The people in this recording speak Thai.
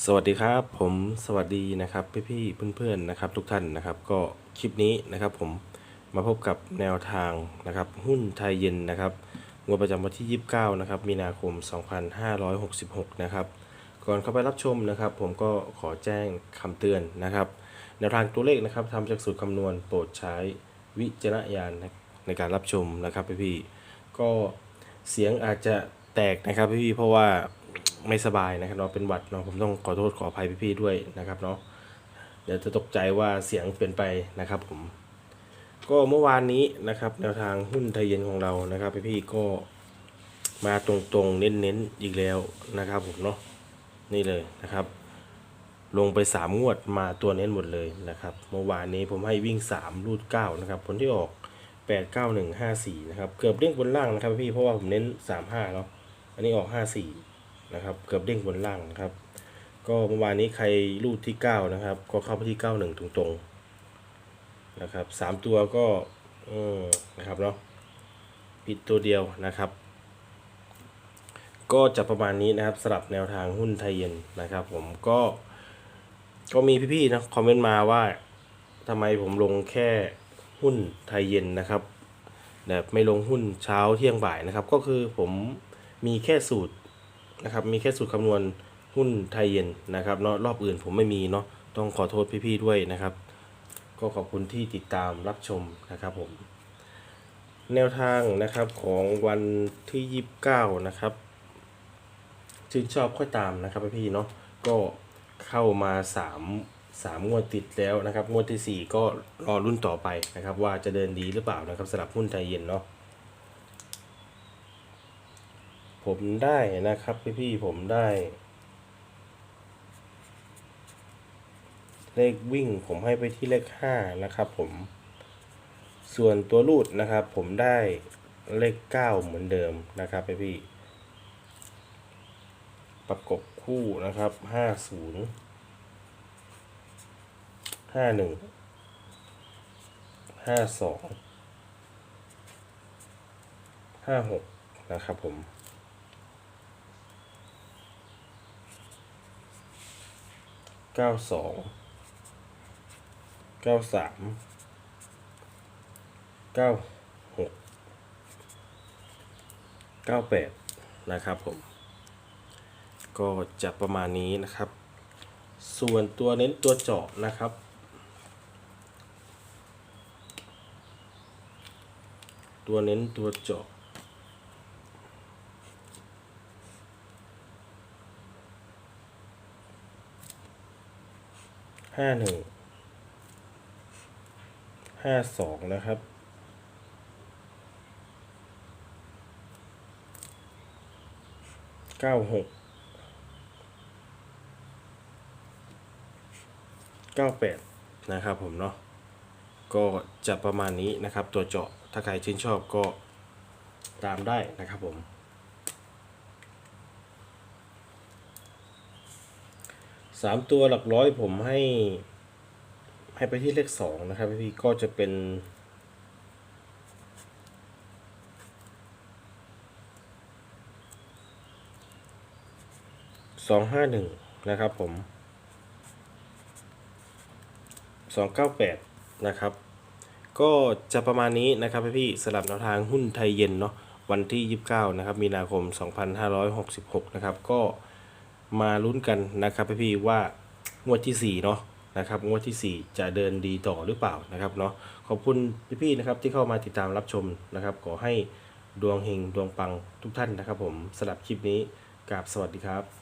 สวัสดีครับ ผมสวัสดีนะครับพี่พี่ๆเพื่อนๆนะครับ ทุกท่านนะครับ ก็คลิปนี้นะครับผมมาพบกับแนวทางนะครับ หุ้นไทยเย็นนะครับงวดประจำวันที่ 29 นะครับ มีนาคม 2566 นะครับ ก่อนเข้าไปรับชมนะครับ ผมก็ขอแจ้งคำเตือนนะครับ แนวทางตัวเลขนะครับทำจากสูตรคำนวณโปรดใช้วิจารณญาณในการรับชมนะครับพี่พี่ๆก็เสียงอาจจะแตกนะครับพี่พี่ๆเพราะว่า ไม่สบายนะครับเนาะเป็นหวัดเนาะผมต้องขอโทษขออภัยพี่ๆด้วยนะครับเนาะเดี๋ยวจะตกใจว่าเสียงเปลี่ยนไปนะครับผม ก็เมื่อวานนี้นะครับแนวทางหุ้นไทยเย็นของเรานะครับพี่ๆก็มาตรงๆเน้นๆอีกแล้วนะครับผมเนาะนี่เลยนะครับ ลงไป 3 งวดมาตัวเน้นหมดเลยนะครับ เมื่อวานนี้ผมให้วิ่ง 3 รูด 9 นะครับ ผลที่ออก 8 9 1 5 4 นะครับ เกือบเด้งบนล่างนะครับพี่เพราะว่าผมเน้น 3 5เนาะอันนี้ออก 5 4 นะครับ เกือบเด้งบนล่างนะครับ ก็เมื่อวานนี้ใครรูดที่ 9 นะครับ ก็เข้าไปที่ 91 ตรงๆนะครับ3ตัวก็อืมนะครับเนาะผิดตัวเดียวนะครับ ก็จะประมาณนี้นะครับสำหรับแนวทางหุ้นไทยเย็นนะครับ ผมก็ ก็มีพี่ๆนะคอมเมนต์มาว่าทำไมผมลงแค่หุ้นไทยเย็นนะครับแบบไม่ลงหุ้นเช้าเที่ยงบ่ายนะครับ ก็คือผมมีแค่สูตร นะครับมีแค่สูตรคำนวณหุ้นไทยเย็นนะครับเนาะรอบอื่นผมไม่มีเนาะต้องขอโทษพี่ๆด้วยนะครับ ก็ขอบคุณที่ติดตามรับชมนะครับผมแนวทางนะครับของวันที่29นะครับชื่นชอบค่อยตามนะครับพี่เนาะก็เข้ามา3 3งวดติดแล้วนะครับ งวดทีสี่4ก็รอรุ่นต่อไปนะครับ ว่าจะเดินดีหรือเปล่านะครับสำหรับหุ้นไทยเย็นเนาะ ผมได้นะครับพี่ๆผมได้ เลขวิ่งผมให้ไปที่เลข5นะครับผม ส่วนตัวรูดนะครับ ผมได้เลข9เหมือนเดิมนะครับพี่พี่ประกบคู่นะครับ50 51 52 56นะครับผม เก้าสองเก้าสามเก้าหกเก้าแปดนะครับผม ก็จะประมาณนี้นะครับ ส่วนตัวเน้นตัวเจาะนะครับ ตัวเน้นตัวเจาะ ห้าหนึ่งห้าสองนะครับ เก้าหก เก้าแปดนะครับผมเนาะ ก็จะประมาณนี้นะครับตัวเจาะ ถ้าใครชื่นชอบก็ตามได้นะครับผม สามตัวหลักร้อยผมให้ ให้ไปที่เลขสองนะครับพี่ก็จะเป็นสองห้าหนึ่งนะครับผมสองเก้าแปดนะครับ ก็จะประมาณนี้นะครับพี่สลับแนวทางหุ้นไทยเย็นเนาะวันที่ 29 นะครับ มีนาคม 2566 นะครับ ก็ มาลุ้นกันนะครับพี่ว่างวดที่4เนาะนะครับงวดที่ 4 จะเดินดีต่อหรือเปล่านะครับเนาะขอบคุณพี่ๆนะครับที่เข้ามาติดตามรับชมนะครับ ขอให้ดวงเฮงดวงปังทุกท่านนะครับ ผมสำหรับคลิปนี้กราบสวัสดีครับ